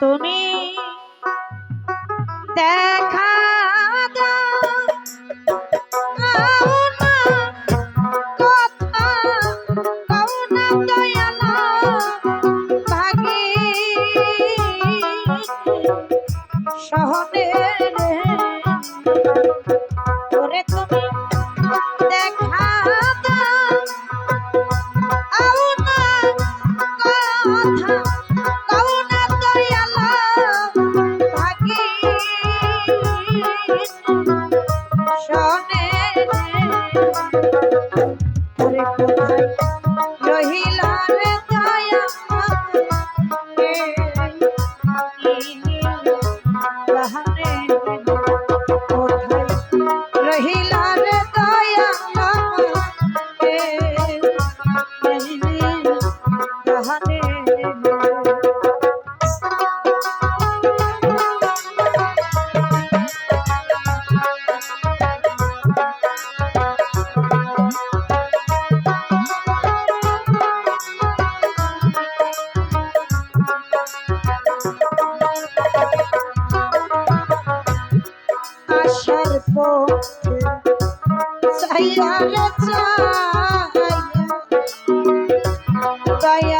তুমি দেখা দয়াল চাইয়া দয়া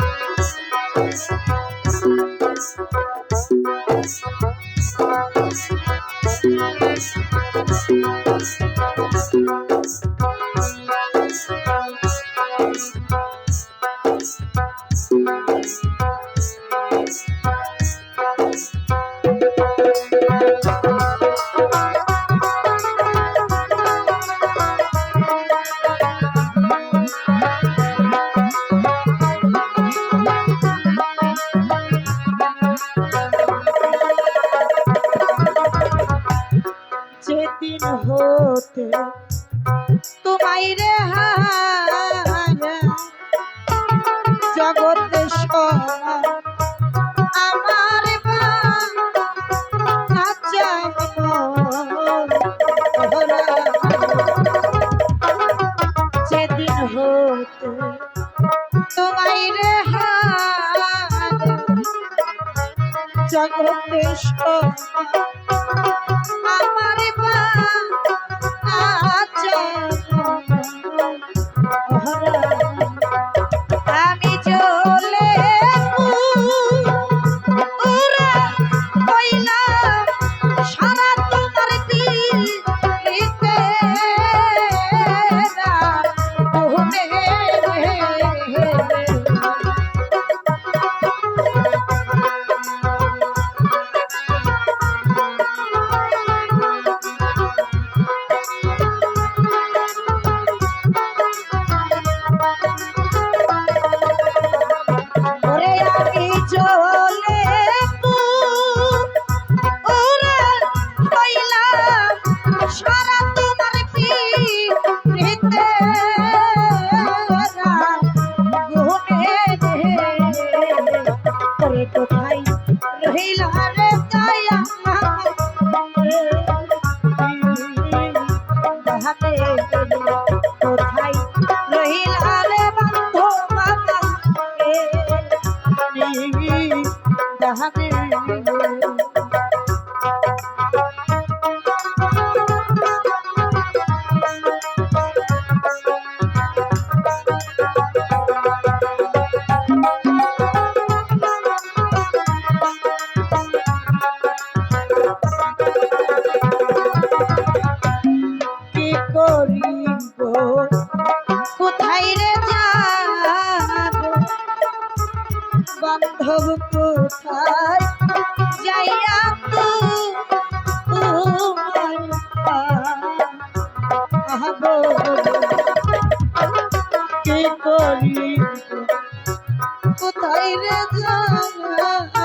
আসতে। তোমায় রে জগতে আমার যেদিন হতো তোমায় রে জগতে সব Happy মাধব কোথায়? যাইয়া তো কি করি? কোথায় রে জানা?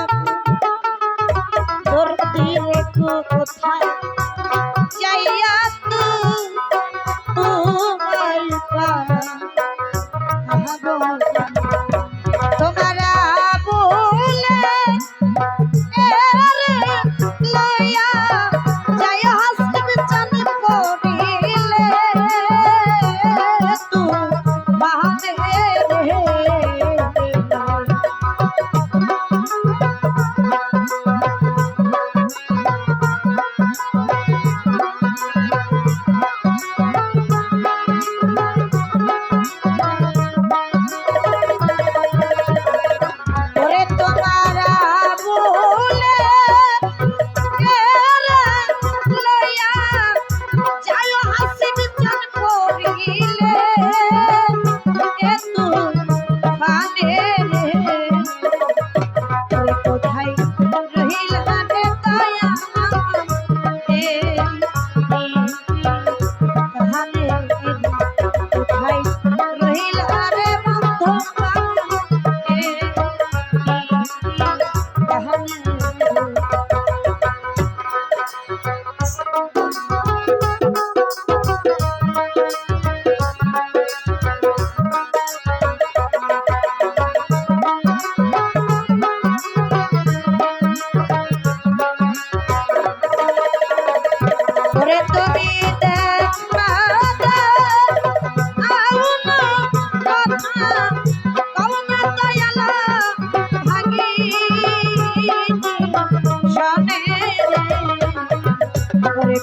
thank you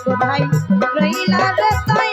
কোথায় রইলা রে